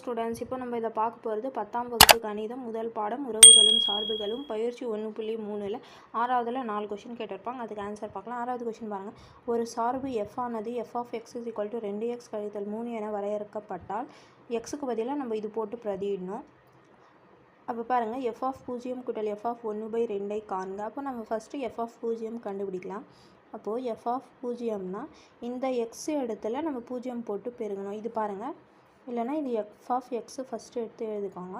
Students இப்போ நம்ம இதை பார்க்க போகிறது பத்தாம் வகுப்பு கணிதம் முதல் பாடம் உறவுகளும் சார்புகளும் பயிற்சி ஒன்று புள்ளி மூணில் ஆறாவதில் நாலு கொஷின் கேட்டிருப்பாங்க. அதுக்கு ஆன்சர் பார்க்கலாம். ஆறாவது கொஷின் பாருங்கள் ஒரு சார்பு எஃப் ஆனது F of X is equal to ரெண்டு எக்ஸ் கழித்தல் மூணு என வரையறுக்கப்பட்டால் எக்ஸுக்கு பதிலாக நம்ம இது போட்டு பிரதியிடணும். அப்போ பாருங்கள் எஃப் ஆஃப் பூஜ்ஜியம் கூட்டல் எஃப் ஆஃப் ஒன்று பை ரெண்டை காண்க. அப்போ நம்ம ஃபஸ்ட்டு எஃப் ஆஃப் பூஜ்ஜியம் கண்டுபிடிக்கலாம். அப்போது எஃப் ஆஃப் பூஜ்ஜியம்னா இந்த எக்ஸ் இடத்துல நம்ம பூஜ்ஜியம் போட்டு பெருகணும். இது பாருங்கள் இல்லைனா இது எஃப் ஆஃப் எக்ஸு ஃபஸ்ட்டு எடுத்து எழுதிக்கோங்க.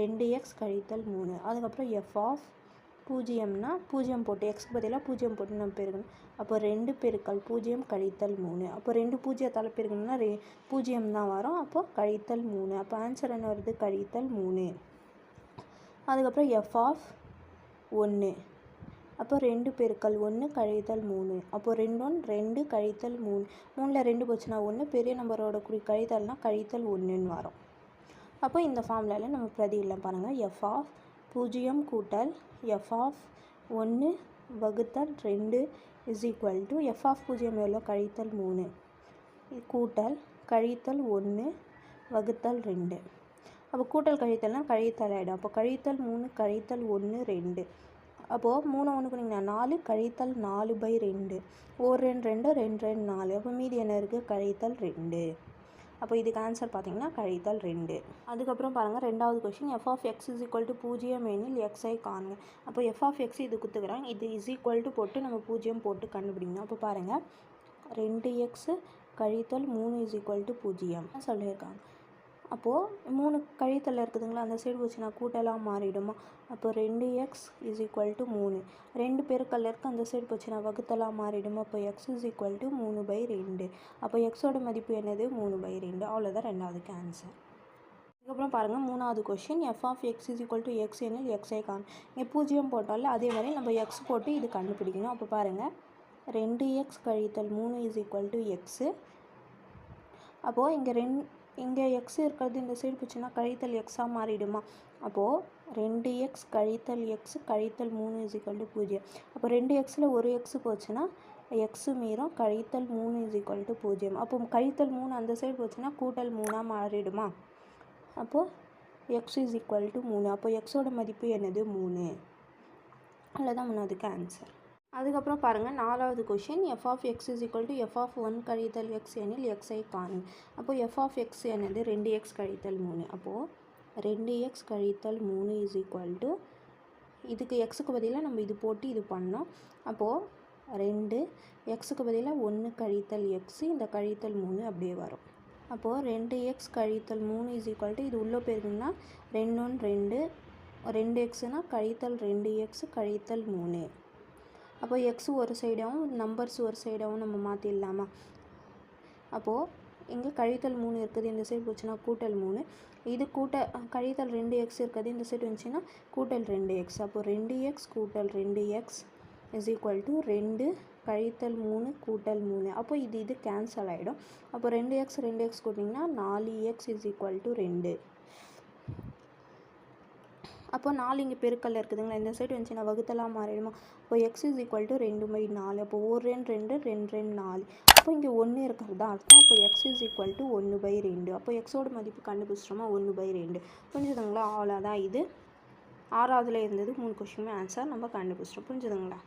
ரெண்டு எக்ஸ் கழித்தல் மூணு. அதுக்கப்புறம் எஃப் ஆஃப் பூஜ்ஜியம்னா பூஜ்ஜியம் போட்டு எக்ஸ்க்கு பதிலாக பூஜ்ஜியம் போட்டு நம்ம பெருகணும் அப்போ ரெண்டு பெருக்கல் பூஜ்ஜியம் கழித்தல் மூணு. அப்போ ரெண்டு பூஜ்ஜியத்தால் பெருக்கணும்னா ரெ பூஜ்ஜியம் தான் வரும். அப்போ கழித்தல் மூணு. அப்போ ஆன்சர் என்ன வருது? கழித்தல் மூணு. அதுக்கப்புறம் எஃப் ஆஃப் ஒன்று அப்போ ரெண்டு பெருக்கல் ஒன்று கழித்தல் மூணு. அப்போ ரெண்டு ஒன்று ரெண்டு கழித்தல் மூணு. மூணில் ரெண்டு போச்சுன்னா ஒன்று பெரிய நம்பரோட குறி கழித்தல்னால் கழித்தல் ஒன்றுன்னு வரும். அப்போ இந்த ஃபார்முலாவில் நம்ம பிரதியிடலாம் பாருங்கள் எஃப் ஆஃப் பூஜ்ஜியம் கூட்டல் எஃப் ஆஃப் ஒன்று வகுத்தல் ரெண்டு is equal to F of பூஜ்ஜியம் எவ்வளோ? கழித்தல் மூணு. கூட்டல் கழித்தல் ஒன்று வகுத்தல் ரெண்டு. அப்போ கூட்டல் கழித்தல்னால் கழித்தல் ஆகிடும் அப்போ கழித்தல் மூணு கழித்தல் ஒன்று ரெண்டு. அப்போது மூணு ஒன்று பண்ணிங்கன்னா நாலு கழித்தல் நாலு பை ரெண்டு. ஒரு ரெண்டு ரெண்டு ரெண்டு ரெண்டு நாலு. அப்போ மீதி என்ன இருக்குது கழித்தல் ரெண்டு. அப்போ இதுக்கு ஆன்சர் பார்த்தீங்கன்னா கழித்தல் ரெண்டு. அதுக்கப்புறம் பாருங்கள் ரெண்டாவது question F of X is equal to பூஜ்ஜியம் எனில் எக்ஸை காணுங்க. அப்போ எஃப் ஆஃப் எக்ஸ் இது குத்துக்கிறாங்க. இது இஸ் ஈக்குவல் டு போட்டு நம்ம பூஜ்ஜியம் போட்டு கண்டுபிடிக்கணும். அப்போ பாருங்கள் ரெண்டு எக்ஸு கழித்தல் மூணு இஸ் ஈக்குவல் டு பூஜ்ஜியம். சொல்லியிருக்காங்க. அப்போது மூணு கழித்தல் இருக்குதுங்களா? அந்த சைடு வச்சுனா கூட்டலாக மாறிடுமா? அப்போ ரெண்டு எக்ஸ் இஸ் ஈக்குவல் டு மூணு. ரெண்டு பெருக்கல்ல இருக்குது அந்த சைடு போச்சுன்னா வகுத்தலாக மாறிடுமா? அப்போ எக்ஸ் இஸ் ஈக்குவல் டு மூணு பை ரெண்டு. அப்போ எக்ஸோட மதிப்பு என்னது? மூணு பை ரெண்டு. அவ்வளோதான் ரெண்டாவதுக்கு ஆன்சர் அதுக்கப்புறம் பாருங்கள் மூணாவது question f of x is equal to x எனில் எக்ஸை கான் இங்கே பூஜ்ஜியம் போட்டாலும் அதே மாதிரி நம்ம எக்ஸ் போட்டு இது கண்டுபிடிக்கணும். அப்போ பாருங்கள் ரெண்டு எக்ஸ் கழித்தல் மூணு இஸ் ஈக்குவல் டு எக்ஸு அப்போது இங்கே ரெண் இங்கே எக்ஸ் இருக்கிறது இந்த சைடு போச்சுன்னா கழித்தல் எக்ஸாக மாறிடுமா? அப்போது ரெண்டு எக்ஸ் கழித்தல் எக்ஸ் கழித்தல் மூணு இஸ் டு பூஜ்ஜியம். அப்போ ரெண்டு எக்ஸில் ஒரு எக்ஸு போச்சுன்னா எக்ஸு மீறும் கழித்தல் மூணு இஸ் டு பூஜ்ஜியம். அப்போ கழித்தல் மூணு அந்த சைடு போச்சுன்னா கூட்டல் மூணாக மாறிடுமா? அப்போது எக்ஸ் இஸ் ஈக்குவல் டு மூணு. அப்போ எக்ஸோட மதிப்பு என்னது? மூணு. அவ்வளோதான் மூணாவதுக்கு ஆன்சர் அதுக்கப்புறம் பாருங்கள் நாலாவது question f of x is equal to f of one கழித்தல் எக்ஸ் எனில் எக்ஸை காணும் அப்போது எஃப் ஆஃப் எக்ஸ் என்னது? ரெண்டு எக்ஸ் கழித்தல் மூணு. அப்போது ரெண்டு எக்ஸ் கழித்தல் மூணு இஸ் ஈக்குவல் டு இதுக்கு எக்ஸுக்கு பதிலாக நம்ம இது போட்டு இது பண்ணோம். அப்போது ரெண்டு எக்ஸுக்கு பதிலாக ஒன்று கழித்தல் எக்ஸ் இந்த கழித்தல் மூணு அப்படியே வரும். அப்போது ரெண்டு எக்ஸ் கழித்தல் மூணு இஸ் ஈக்குவல் டு இது உள்ளே போயிருக்குன்னா ரெண்டு ஒன்று ரெண்டு ரெண்டு எக்ஸுனால் கழித்தல் ரெண்டு எக்ஸ் கழித்தல் மூணு. அப்போ எக்ஸ் ஒரு சைடாகவும் நம்பர்ஸ் ஒரு சைடாகவும் நம்ம மாற்றிடலாமா அப்போது இங்கே கழித்தல் மூணு இருக்குது இந்த சைடு போச்சுன்னா கூட்டல் மூணு. இது கூட்ட கழித்தல் ரெண்டு எக்ஸ் இருக்குது இந்த சைடு வந்துச்சுன்னா கூட்டல் ரெண்டு எக்ஸ் அப்போது ரெண்டு எக்ஸ் கூட்டல் ரெண்டு எக்ஸ் இஸ் ஈக்குவல் டு ரெண்டு கழித்தல் மூணு கூட்டல் மூணு. அப்போ இது இது கேன்சல் ஆகிடும் அப்போ ரெண்டு எக்ஸ் ரெண்டு எக்ஸ் கூட்டிங்கன்னா நாலு எக்ஸ் இஸ் ஈக்குவல் டு ரெண்டு. அப்போ நாலு இங்கே பெருக்கல்ல இருக்குதுங்களா? இந்த சைடு வந்துச்சுன்னா வகுத்தலாம் மாறிடுமா? இப்போ எக்ஸ் இஸ் ஈக்குவல் டு ரெண்டு பை நாலு. அப்போ ஒரு ரெண்டு ரெண்டு ரெண்டு ரெண்டு நாலு. அப்போ இங்கே ஒன்று இருக்கிறது தான் அர்த்தம். அப்போ எக்ஸ் இஸ் ஈக்குவல் டு ஒன்று பை ரெண்டு. அப்போ எக்ஸோட மதிப்பு கண்டுபிடிச்சிட்டோமா? ஒன்று பை ரெண்டு. புரிஞ்சுதுங்களா? அவ்வளோதான் இது. ஆறாவதுல இருந்தது மூணு கொஷினுமே ஆன்சர் நம்ம கண்டுபிடிச்சிட்டோம். புரிஞ்சுதுங்களா?